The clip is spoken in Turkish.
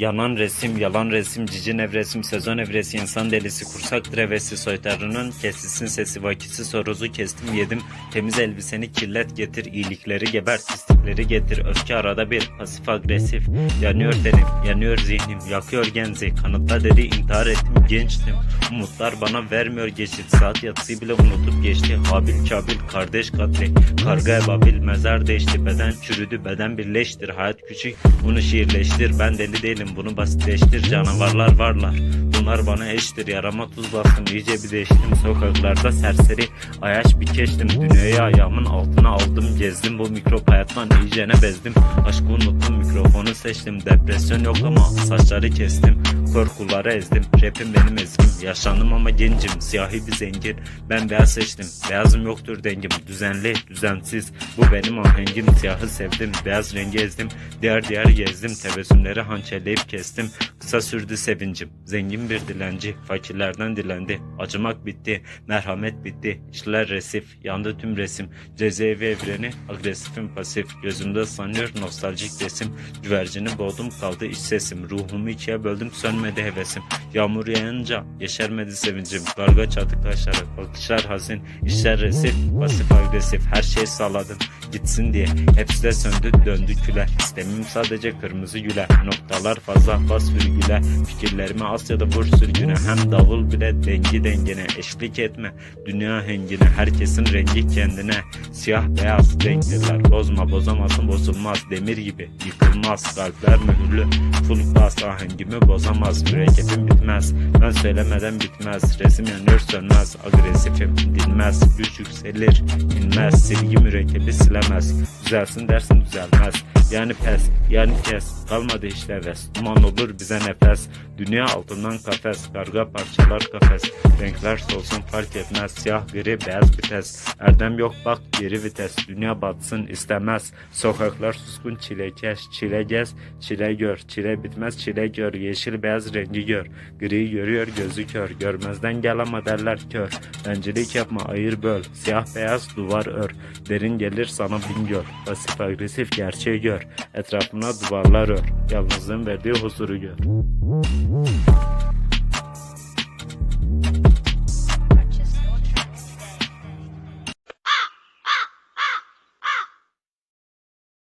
Yanan resim, yalan resim, cicin evresim, sezon evresi, insan delisi, kursak drevesi, soytarının kesisin sesi, vakisi sorozu kestim yedim, temiz elbiseni kirlet getir, iyilikleri gebert, pislikleri getir, öfke arada bir, pasif agresif, yanıyor tenim, yanıyor zihnim, yakıyor genzi, kanıtla dedi intihar ettim, gençtim, umutlar bana vermiyor geçit, saat yatsıyı bile unutup geçti, Habil Kabil, kardeş katli, karga ebabil, mezar değişti, beden çürüdü, beden birleştir, hayat küçük, bunu şiirleştir, ben deli değilim, bunu basitleştir, canavarlar varlar, bunlar bana eştir, yarama tuz bastım, iyice bir değiştim, sokaklarda serseri, ayaş bir keçtim, dünyayı ayağımın altına aldım, gezdim, bu mikrop hayattan iyicene bezdim, aşkı unuttum, mikrofonu seçtim, depresyon yok ama saçları kestim, korkuları ezdim, rapim benim ezgim, yaşandım ama gencim, siyahi bir zengin, ben beyaz seçtim, beyazım yoktur dengim, düzenli, düzensiz, bu benim ahengim, siyahı sevdim, beyaz rengi ezdim, diğer diğer gezdim, tebessümleri hançerleyip kestim, kısa sürdü sevincim, zengin bir dilenci, fakirlerden dilendi, acımak bitti, merhamet bitti, işler resif, yandı tüm resim, cezaevi evreni, agresifim pasif, gözümde sanıyor nostaljik resim, güvercini boğdum kaldı iç sesim, ruhumu ikiye böldüm sönmedi hevesim, yağmur yağınca yeşermedi sevincim, karga çatık taşları, bakışlar hazin, işler resif, pasif agresif, her şey sağladım, gitsin diye, hepsi de söndü döndü küle, istemim sadece kırmızı güle, noktalar fazla bas virgüle, fikirlerimi Asya'da vur sürgüne, hem davul bile dengi dengene, eşlik etme, dünya hengine, herkesin rengi kendine, siyah beyaz renkliler, bozma bozamazsın bozulmaz, demir gibi yıkılmaz, kalpler mühürlü, full bas ahengimi bozamaz, mürekkebim bitmez, ben söylemeden bitmez, resim yanıyor sönmez, agresifim dinmez, güç yükselir, inmez, silgi mürekkebi silemez, düzelsin dersin düzelmez, yani pes, yani kes, kalmadı işte heves, duman olur bize nefes, dünya altından kafes, karga parçalar kafes, renkler solsun fark etmez, siyah gri beyaz vites, erdem yok bak geri vites, dünya batsın istemez, sokaklar suskun çilekeş, çile gez, çile gör, çile bitmez çile gör, yeşil beyaz rengi gör, gri görüyor gözü kör, görmezden gel ama derler kör, bencilik yapma ayır böl, siyah beyaz duvar ör, derin gelir sana bin gör, pasif agresif gerçeği gör, etrafına duvarlar ör, yalnızlığın verdiği huzuru gör.